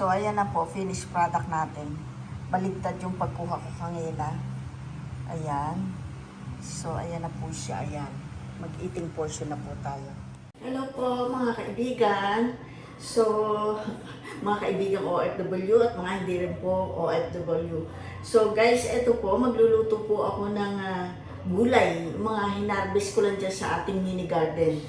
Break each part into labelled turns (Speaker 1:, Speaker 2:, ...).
Speaker 1: So, ayan na po, finished product natin. Baligtad yung pagkuha ko kanina. Ayan. So, ayan na po siya. Ayan. Mag-eating portion na po tayo. Hello po, mga kaibigan. So, mga kaibigan OFW at mga hindi rin po OFW. So, guys, eto po, magluluto po ako ng ah, gulay. Mga hinarvest ko lang dyan sa ating mini garden.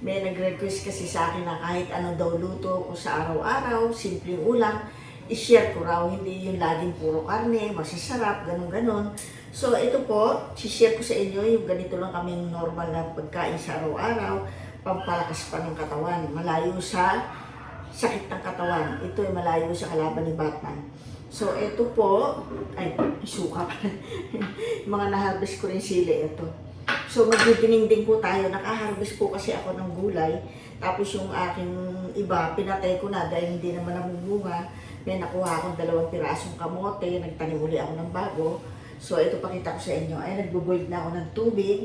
Speaker 1: May nag-request kasi sa akin na kahit ano daw luto ko sa araw-araw, simpleng ulam, i-share ko raw, hindi yung laging puro karne, masasarap, ganun-ganun. So, ito po, i-share ko sa inyo yung ganito lang kaming normal na pagkain sa araw-araw, pampalakas pa ng katawan, malayo sa sakit ng katawan. Ito ay malayo sa kalaban ni Batman. So, ito po, ay, suka pa. mga na-harvest ko rin sili, ito. So, magdidiningding po tayo. Nakaharvest po kasi ako ng gulay. Tapos yung aking iba, pinatay ko na dahil hindi naman namumunga. May nakuha akong dalawang pirasong kamote. Nagtanim uli ako ng bago. So, ito pakita ko sa inyo. Ay, nagbo-boil na ako ng tubig.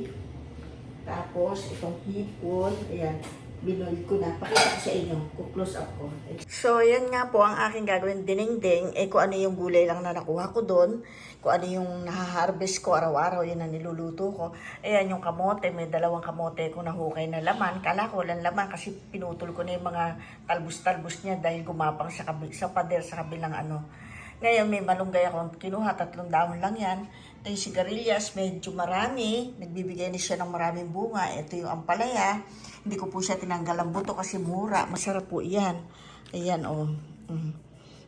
Speaker 1: Tapos, itong hipon. Ayan, binoil ko na. Pakita ko sa inyo. Kuklose up ko. So, yan nga po ang aking gagawin dinengdeng. Eh, kung ano yung gulay lang na nakuha ko doon. Kung ano yung nahaharvest ko araw-araw, yun ang niluluto ko. Ayan yung kamote. May dalawang kamote ko nahukay na laman. Kala ko walang laman kasi pinutol ko na yung mga talbos-talbos niya dahil gumapang sa, kabi, sa pader sa kabilang ano. Ngayon may malunggay akong kinuha, tatlong dahon lang yan. Ito yung sigarilyas, medyo marami. Nagbibigay na siya ng maraming bunga. Ito yung ampalaya. Hindi ko po siya tinanggal ang buto kasi mura. Masarap po yan. Ayan o. Oh. Mm.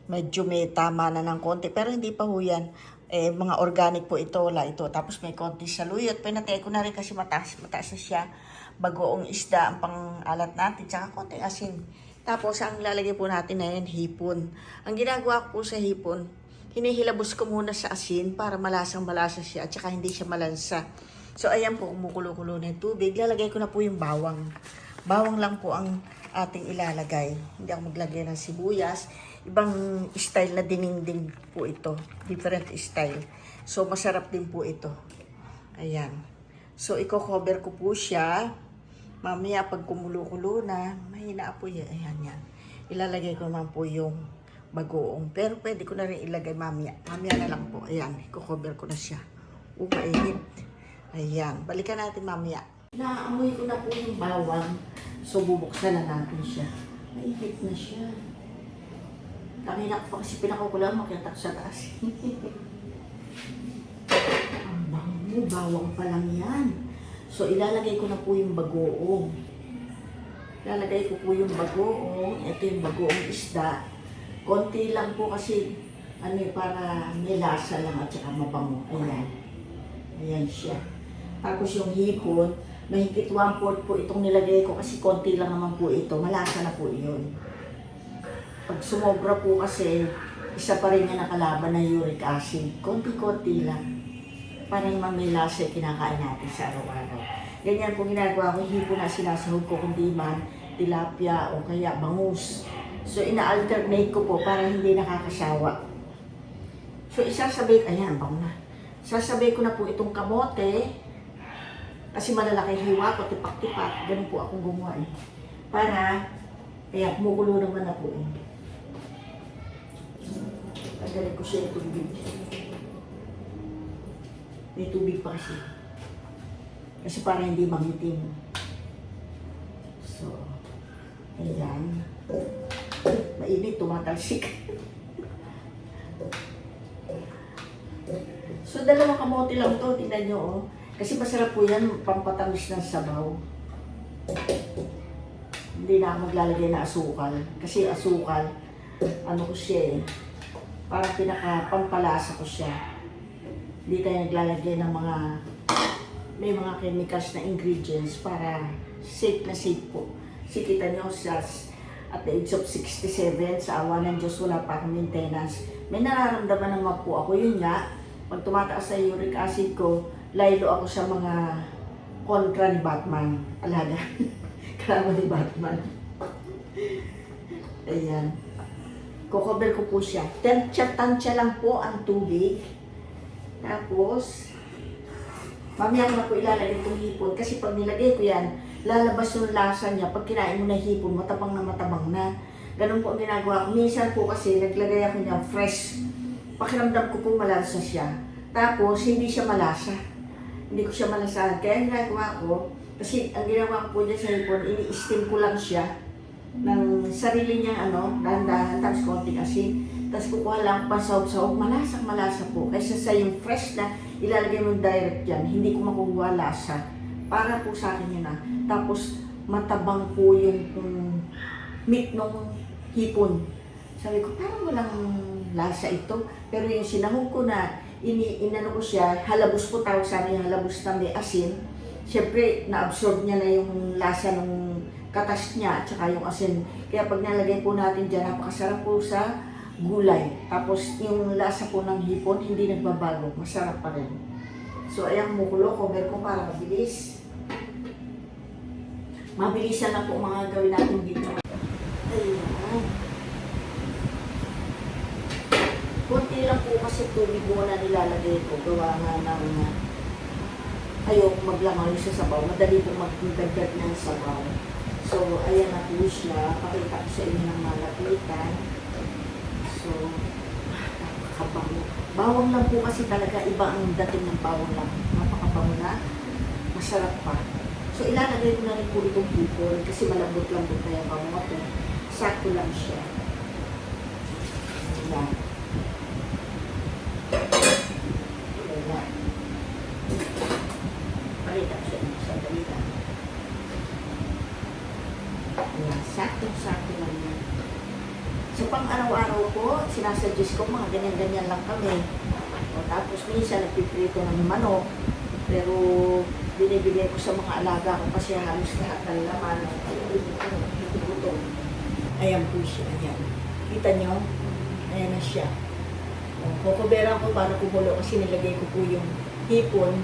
Speaker 1: Medyo may tama na ng konti. Pero hindi pa ho yan. Eh, mga organic po ito. Wala ito. Tapos may konti saluyot. Pinatay ko na rin kasi mataas, mataas na siya. Bagoong isda ang pang-alat natin. Tsaka konti asin. Tapos, ang lalagay po natin na yan, hipon. Ang ginagawa ko po sa hipon, hinihilabos ko muna sa asin para malasang malasa siya at saka hindi siya malansa. So, ayan po, kumukulo-kulo na yung tubig. Lalagay ko na po yung bawang. Bawang lang po ang ating ilalagay. Hindi ako maglagay ng sibuyas. Ibang style na dininding po ito. Different style. So, masarap din po ito. Ayan. So, i-cover ko po siya. Mamaya pag kumulo-kulo na, mahina po yan. Ayan yan. Ilalagay ko naman po yung bagoong. Pero pwede ko na rin ilagay mamaya. Mamaya na lang po. Ayan, i-cover ko na siya. O, mainit. Ayan, balikan natin mamaya. Naamoy ko na po yung bawang. So, bubuksan na natin siya. Mainit na siya. Kanina ko pa kasi pinakukulang makita ko sa taas. Ang bango, bawang pa lang yan. So, ilalagay ko na po yung bagoong. Ilalagay ko po yung bagoong. Ito yung bagoong isda. Konti lang po kasi ano para may lasa lang at saka mabango. Ayan. Ayan siya. Tapos yung hipon, mahigit one fourth po itong nilagay ko kasi konti lang naman po ito. Malasa na po yun. Pag sumobra po kasi, isa pa rin yung nakalaban na uric acid. Konti-konti lang para naman may lasa kinakain natin sa araw-araw. Ganyan po ginagawa ko, hindi po na sinasahog ko kundi man tilapia o kaya bangus. So ina-alternate ko po para hindi nakakasawa. So isasabay, ayan, bang na. Sasabay ko na po itong kamote kasi malalaki hiwa ko, tipak-tipak. Ganun po akong gumawa eh. Para, kaya kumukulo naman na po eh. Tanggalin ko siya yung tubig. May tubig pa kasi. Kasi para hindi mangitim. So, ayan. Mainit, tumatalsik. so, dalawang kamote lang to. Tingnan nyo, oh. Kasi masarap po yan, pampatamis ng sabaw. Hindi na maglalagay na asukal. Kasi asukal, ano ko siya eh. Parang pinaka pampalasa ko siya. Hindi tayo naglalagay ng mga may mga chemicals na ingredients para safe na safe po. Kasi kita nyo sa at the age of 67, sa awa ng Diyos, wala pa akong maintenance. May nararamdaman naman po ako. Yun nga, pag tumataas sa uric acid ko, laylo ako sa mga kontra ni Batman. Alaga. Karama ni Batman. Ayan. Kukover ko po siya. Tansya-tansya lang po ang tubig. Tapos, mamaya ko na po ilalagay itong hipon. Kasi pag nilagay ko yan, lalabas yung lasa niya. Pag kinain mo na hipon, matabang na matabang na. Ganun po ang ginagawa ko. Minsan po kasi naglagay ako niya fresh. Pakiramdam ko po malasa siya. Tapos hindi siya malasa. Hindi ko siya malasahan. Kaya ginagawa ko, kasi ang ginawa ko po dyan sa hipon, ini-steam ko lang siya ng sarili niya ano, dahan-dahan, tapos konting asin. Tapos kukuha lang pa sahog-sahog, malasang malasa po. Kaysa sa yung fresh na ilalagay mo direct yan, hindi ko makukuha lasa. Para po sa akin yun na. Tapos matabang po yung um, meat nung hipon. Sabi ko, parang walang lasa ito. Pero yung sinahog ko na, ini, inano ko siya, halabos po tawag sa amin, halabos na may asin. Siyempre, na-absorb niya na yung lasa ng katas niya at saka yung asin. Kaya pag nalagay po natin dyan, napakasarap po sa gulay. Tapos yung lasa po ng hipon, hindi nagbabago. Masarap pa rin. So, ayan, mukulo, cover ko para mabilis. Mabilisan lang po mga gawin natin dito. Ayan. Kunti lang po kasi tubig muna nilalagay ko. Gawa nga ng uh, ayoko maglamang sa sabaw. Madali po magdagdag ng sabaw. So, ayan na po siya. Pakita ko sa inyo ng malapitan. So, napakabango. Bawang lang po kasi talaga iba ang dating ng bawang lang. Napakabango na. Masarap pa. So, ilalagay ko na rin po itong hipon kasi malambot-lambot na yung ko. Sakto lang siya. Ayan. Ayan. Pakita ko sa inyo sa dalita. Ayan, sakto-sakto lang yan. Pang araw-araw ko, sinasuggest ko mga ganyan-ganyan lang kami. O, tapos minsan nagpiprito ng manok. Pero binibigay ko sa mga alaga ko kasi halos lahat ng laman. Ito Ayan po siya. Ayan. Kita nyo? Ayan na siya. O, Kukuberan ko para kumulo kasi nilagay ko po yung hipon,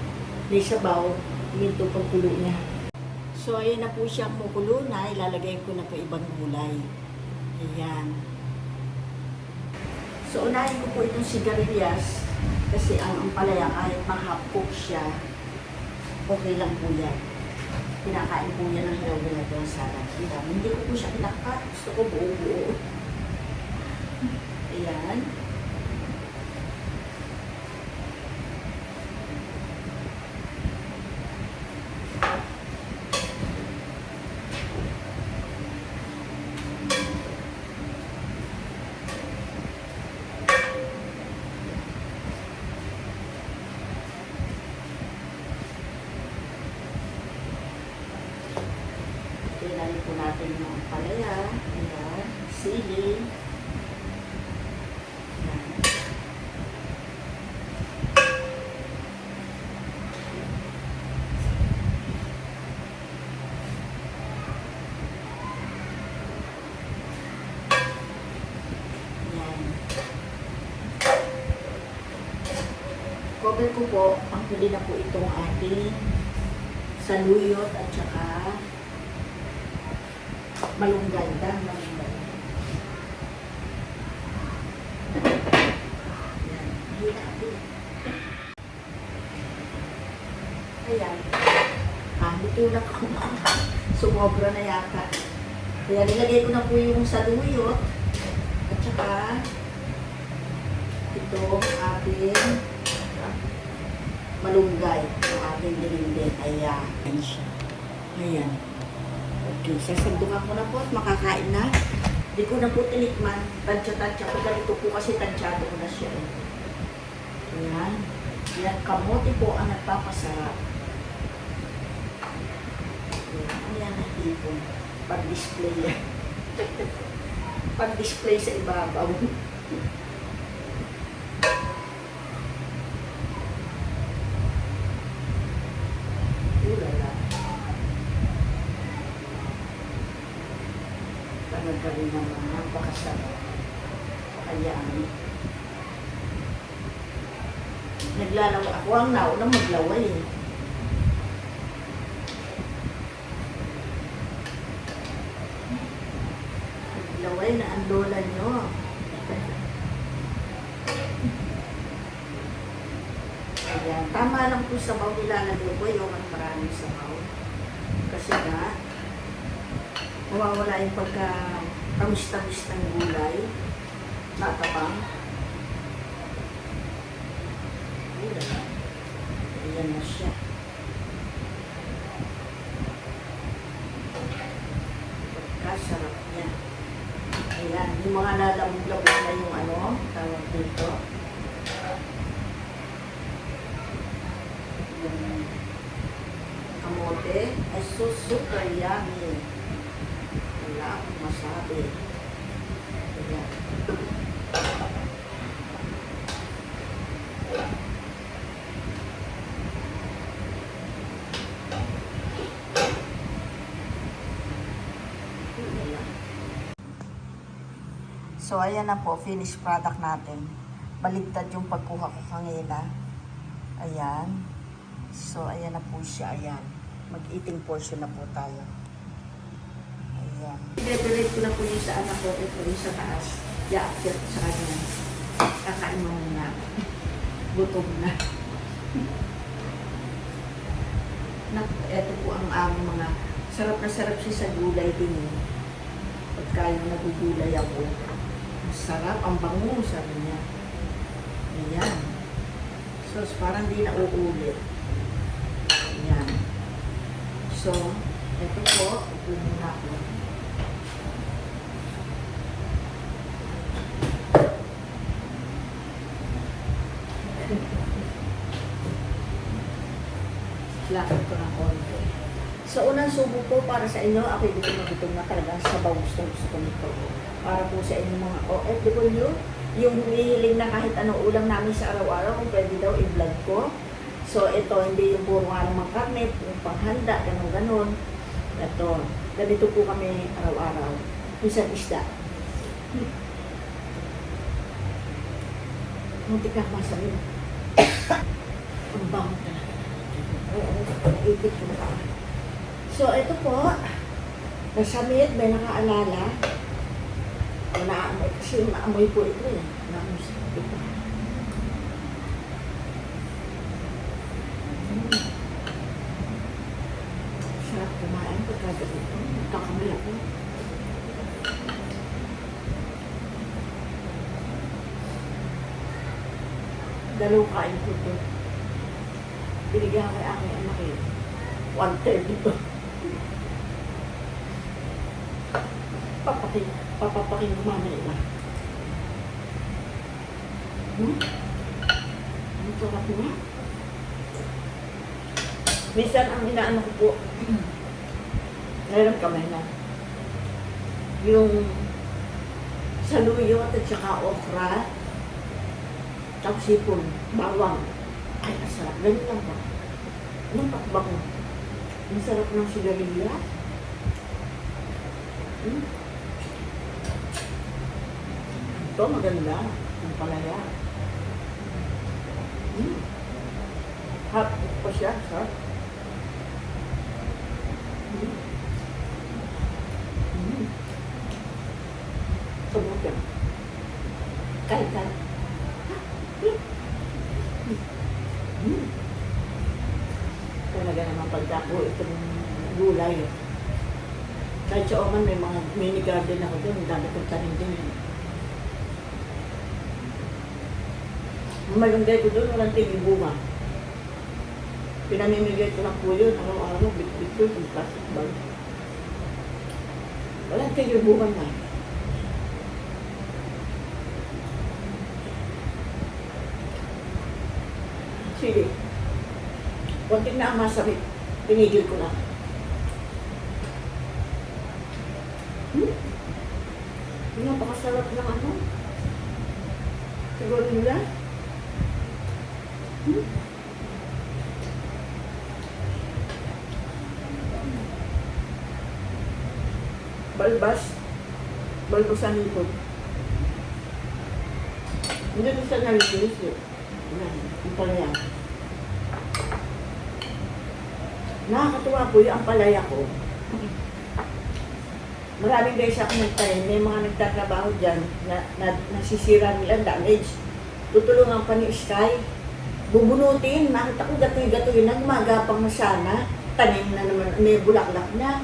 Speaker 1: may sabaw, yung ito pagkulo niya. So, ayan na po siya kumukulo na. Ilalagay ko na po ibang gulay. Ayan. So, unahin ko po itong sigarilyas kasi ang ampalaya kahit mahapok siya, okay lang po yan. Pinakain po yan ng hilaw na ito sa. Hindi ko po siya pinakat. Gusto ko buo-buo. Ayan. Kailangan po natin yung palaya. Ayan. Sili. Ayan. Ayan. Cover ko po, ang huli na po itong ating saluyot at saka malunggay, dahil malunggay. Ayan, hina din. Ayan. Ah, na ko. Sumobra na yata. Kaya nilagay ko na po yung saluyot at saka ito ating ah, malunggay ang ating nilindin. Ayan. Ayan siya. Ayan. Okay, sasandukan ko na po at makakain na. Hindi ko na po tinikman. Tansya-tansya ko ganito po kasi tansyado ko na siya. eh. Ayan. Yan, kamote po ang nagpapasarap. Ayan, ayan ang ipon. Pag-display yan. Pag-display sa ibabaw. Talaga rin naman, napakasarap. Kaya, naglalaway. Ako ang naunang maglaway eh. Naglaway na ang lola nyo. Ayan, tama lang po sa baw nilalagay ko, yung maraming sabaw. Kasi nga, nawawala yung pagka tamis-tamis ng gulay. Natabang. Ayan. Na siya. Pagkasarap niya. Ayan, yung mga nalabog-labog na yung ano, tawag dito. Yung kamote ay so super yummy. Ayan. Ayan. So, ayan na po, finished product natin. Baligtad yung pagkuha ko kanina. Ayan. So, ayan na po siya, ayan. Mag-eating portion na po tayo. Ayan. Pinipilate ko na po yung sa anak ko, ito yung sa taas. I-accept sa kanya. Kakain mo muna. Gutom na. Nak, ito po ang aming mga sarap na sarap siya sa gulay din eh. Pagka yung nagugulay ako, sarap, ang bango, sabi niya. Ayan. So, parang di na uulit. Ayan. So, ito po, ito muna ako. Lakad ko ng konti. Sa unang subo po para sa inyo, ako gutom na gutom na talaga sa gusto gusto ko nito. Para po sa inyo mga OFW, yung humihiling na kahit anong ulam namin sa araw-araw, kung pwede daw i-vlog ko. So ito, hindi yung puro nga naman karne, yung panghanda, ganun ganon Ito, ganito po kami araw-araw. Minsan isda. Muntik na masabi. Ang bango talaga. Oo, ipit ko na So, ito po, nasamit, may nakaalala. Naamoy, kasi maamoy po ito eh. Naamoy sa ito. Sarap kumain pagka ganito. Nagkakamay ako. Dalawang kain ko ito. Binigyan ko kay aking anak eh. One third dito. Papakin, papapakin mamaya na. Hmm? Ang sarap na. Minsan ang inaano ko po, meron kamay na. Yung saluyot at saka okra, tapos sipon, bawang. Ay, ang sarap. Ganun lang ba? Anong pakbak mo? Ang sarap ng sigarilya. Hmm. Ito maganda. Ang palaya. Hmm. Hot pa siya. Sarap. Hmm. Hmm. Sabot yan. Kahit kahit. Hmm. Talaga naman pagdako itong gulay. Kahit sa Oman may mga mini garden ako doon, ang dami kong tanim din. eh. Ang malunggay ko doon, walang tigil bunga. Pinamimigay ko po yun, araw-araw, bit-bit ko yung plastic bag. Walang tigil bunga na. Sige. Kunting na ang masakit. Pinigil ko na. Hmm? Napakasarap ng ano. Siguro nila. Hmm? Balbas. Balbasan nito. Hindi ko siya nalilis eh. Yung palaya. Nakakatuwa po yung ampalaya ko. Maraming beses ako nagtanim, may mga nagtatrabaho dyan na, na nasisira nila damage. Tutulungan pa ni Sky. Bubunutin, nakita ko gatoy-gatoy, nagmagapang na sana. Tanim na naman, may bulaklak na.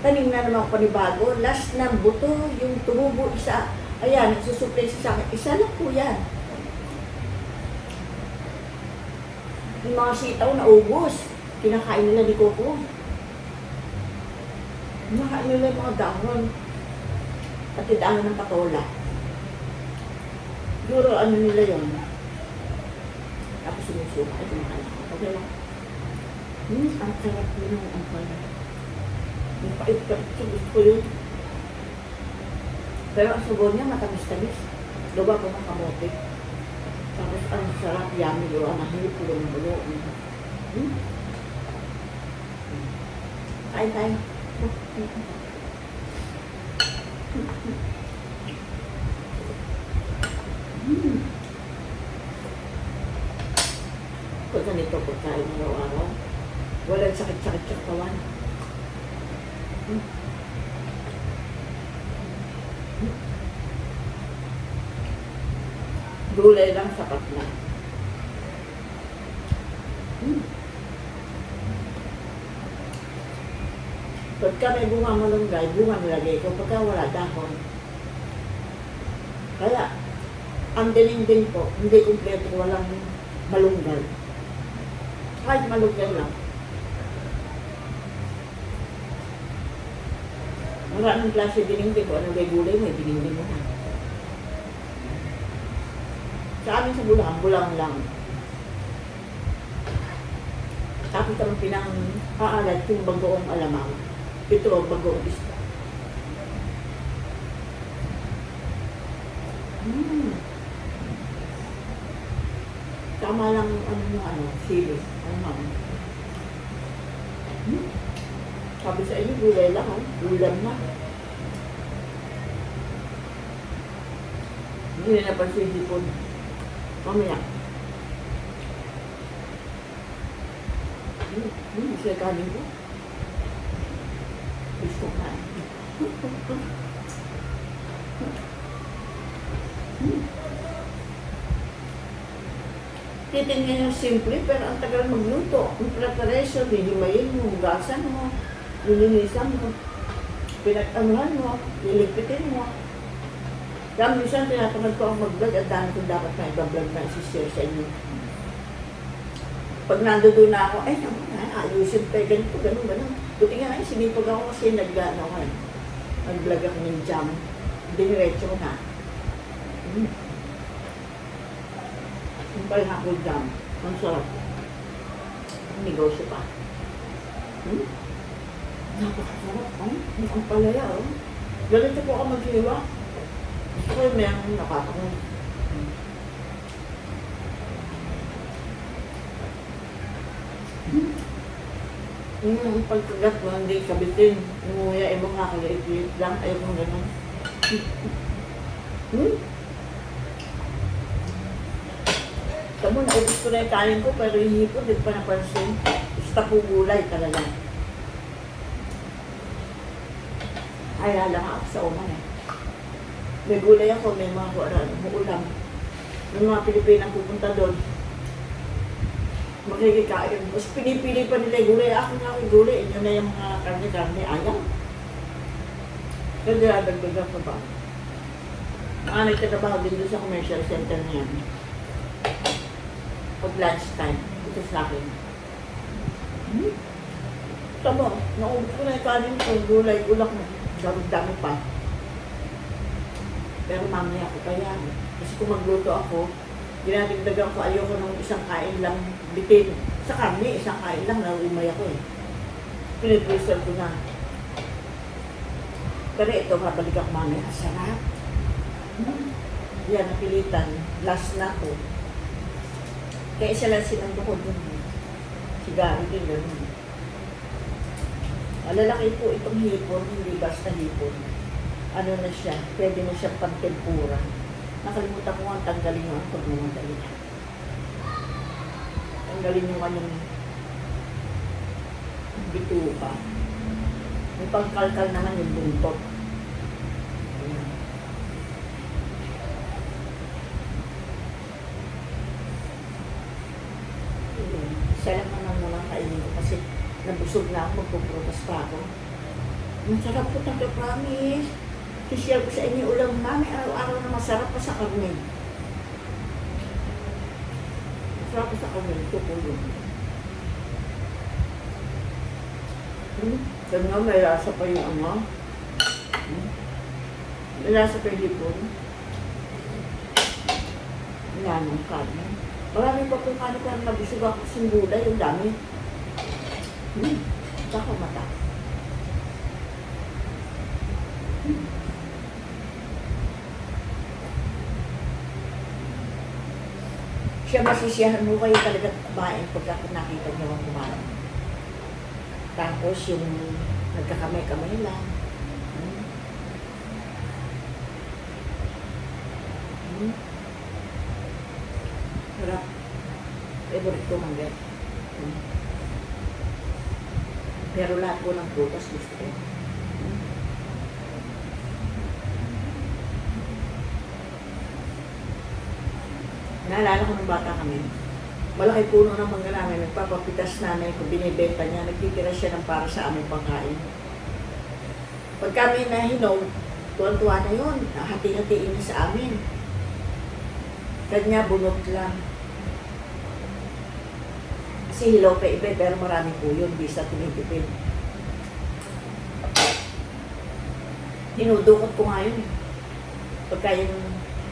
Speaker 1: Tanim na naman panibago. Last na buto, yung tumubo isa. Ayan, nagsusupply siya sa akin. Isa lang po yan. Yung mga sitaw na ubos. Kinakain nila ni Coco. Kinakain nila yung mga dahon. At dahon ng patola. Siguro ano nila yun. Tapos sumusuka. Ay, kumakain ako. Okay lang. Hmm, ang sarap yun ang ampala. Yung pait-pait ko, gusto ko yun. Pero ang subo niya matamis-tamis. Gawa ko ng kamote. Tapos ang sarap, yummy, gawa na hilip ko ng bulo. Hmm? Kain tayo. Hmm. Pag ganito po tayo araw-araw, walang sakit-sakit sa katawan. Gulay lang sapat na. Hmm. Pagka may bunga malunggay, bunga nilagay ko. Pagka wala, dahon. Kaya, ang dinding po, hindi kumpleto walang malunggay. Kahit malunggay lang. Maraming klase dininding ko. Ano may gulay mo, dininding mo na. Sa amin sa Bulacan, bulang lang. Tapos ang pinang paalat yung bagoong alamang. Ito, bagoong isda. Hmm. Tama lang ano ano, sili. Ano ma'am? Hmm. Sabi sa inyo, gulay lang, ha? Ulam na. Hindi na napansin sipon. Mamaya. Hmm, hmm, siya kanin ko. Gusto ko na. Hmm. Titingnan yung simple, pero ang tagal magluto. Yung preparation, hihimayin mo, hugasan mo, lilinisan mo, pinag-anuhan mo, liligpitin mo. Kaya minsan tinatamad ko ang mag-vlog at dami kong dapat na iba-vlog na isi-share sa inyo. Pag nandoon na ako, ay naman na, ayusin pa, ganito, ganun, ganun. Buti nga ay, sinipag ako kasi nag-ano ko, nag-vlog ako ng jam. Diniretso ko na. Hmm. Yung pineapple jam, ang sarap. Negosyo pa. Hmm? Napakasarap, oh. Ang palaya, oh. Ganito po ako mag-iwa. Gusto ko yung mayroong nakakakon. Yung pagkagat mo, hindi kabitin. Umuya, ibang kakaliit lang. Ayaw kong ganun. Hmm? Tamo, naubos ko na yung kanin ko, pero yung hipon, hindi ko pa napansin. Basta po gulay talaga. Ay, ako sa uman eh. May gulay ako, may mga kung ano, ulam. May mga Pilipinang pupunta doon. Makikikain. Mas pinipili pa nila gulay. Ako nga yung gulay. Inyo na yung mga karne-karne. Ayaw. Kasi dagdagan pa ba? Mga nagtatrabaho din doon sa commercial center na yan. Pag lunch time. Ito sa akin. Hmm? Tama. Naubos ko na yung kanin ko. Gulay, ulak mo. Dami-dami pa. Pero mamaya ko pa yan. Kasi kung magluto ako, dinadagdagan ko ayoko ng isang kain lang bitin. Sa karne, isang kain lang, naumay ako eh. Pinag-reserve ko na. Pero ito, babalik ako mamaya. Sarap. Hmm. Yan, napilitan. Last na to. Kaya isa lang sinando ko dun. Sigaro din, gano'n. Malalaki po itong hipon, hindi basta hipon. Ano na siya, pwede na siya pantempura. Nakalimutan ko ang tanggalin yung ang pagmamadali. Tanggalin yung kanyang bituka. Yung pangkalkal naman yung buntot. Ayan. Ayan. Isa lang naman naman kainin ko kasi nabusog na ako, magpuprotas pa ako. Masarap po talaga, promise. I-share ko sa inyo ulam namin. Araw-araw na masarap pa sa karne. Masarap pa sa karne. Ito po yun. Hmm? Kaya nga, may lasa pa yung ano. Hmm? May lasa pa yung hipon. Wala nang karne. Marami pa po karne pero nabusog ako sa gulay. Yung dami. Hmm. Mata. Siya masisiyahan mo kayo talaga kumain pagka nakita niyo ang kumain. Tapos yung nagkakamay-kamay lang. Hmm. Hmm. Sarap. Favorite ko mangga. Hmm. Pero lahat po ng prutas gusto ko. Naalala ko nung bata kami, malaki puno ng mangga namin, nagpapapitas namin kung binibenta niya, nagtitira siya ng para sa aming pangkain. Pag kami nahinog, tuwan-tuwa na yun, hati-hatiin niya sa amin. Kanya bunot lang. Kasi pa iba, pero marami po yun, di sa tinitipid. Dinudukot ko nga yun. Pagka yung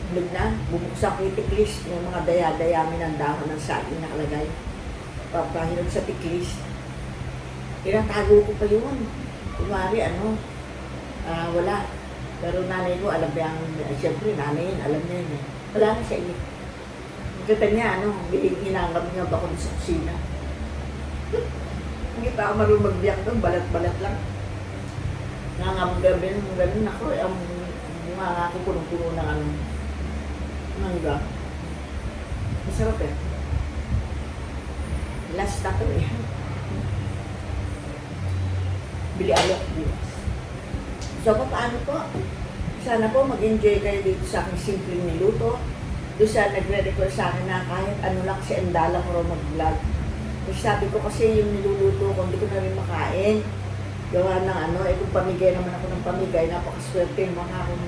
Speaker 1: Lig na, bubuksan ko yung tiklis, yung mga daya-dayami ng dahon ng saging nakalagay. Papahinog sa tiklis. Tinatago ko pa yun. Kunwari, ano, ah, wala. Pero nanay ko, alam niya, ang- siyempre, nanay yun, alam niya yun. eh. Wala na siya init. Kita niya, ano, hinangap niya ba sa kusina. Hindi pa ako marunong magbiyak doon, balat-balat lang. Nangam gabi ng ganun ako, eh, ang mga ako punong-puno ng ano, mangga. Masarap eh. Last na to eh. Bili alok bukas. So, paano po? Sana po mag-enjoy kayo dito sa aking simpleng niluto. Doon sa nagre-request sa akin na kahit ano lang si Andala ko mag-vlog. Kasi sabi ko kasi yung niluluto ko, hindi ko na rin makain. Gawa ng ano, eh kung pamigay naman ako ng pamigay, napakaswerte yung mga akong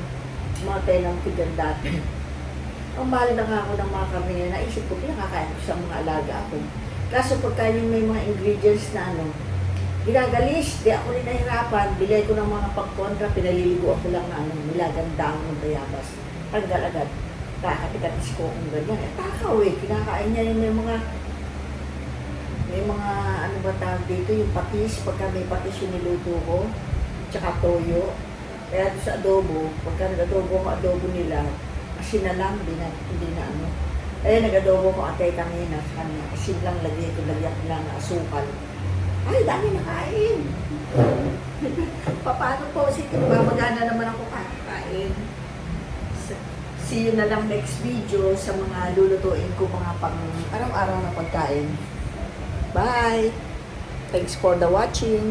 Speaker 1: mga tenang tigan dati. Ang mahal na ako ng mga karne ngayon, naisip ko, pinakakain ko sa mga alaga ako. Kaso pagka yung may mga ingredients na ano, ginagalis, di ako rin nahirapan, bilay ko ng mga pagkontra, pinaliligo ako lang na ano, nilagang dahon ng bayabas. Tanggal agad. Kakatikatis ko kung ganyan. Eh, takaw eh, kinakain niya yung may mga may mga ano ba tawag dito, yung patis, pagka may patis yung niluto ko, tsaka toyo. Kaya sa adobo, pagka nag-adobo ko adobo nila, asin na lang, hindi na, hindi na ano. Eh, nag-adobo ko atay kanina sa kanya, asin lang lagyan ko, lagyan ko lang ng asukal. Ay, dami na kain. Paano po? Sige, mamagana naman ako kakain. See you na lang next video sa mga lulutuin ko mga pang araw-araw na pagkain. Bye! Thanks for the watching.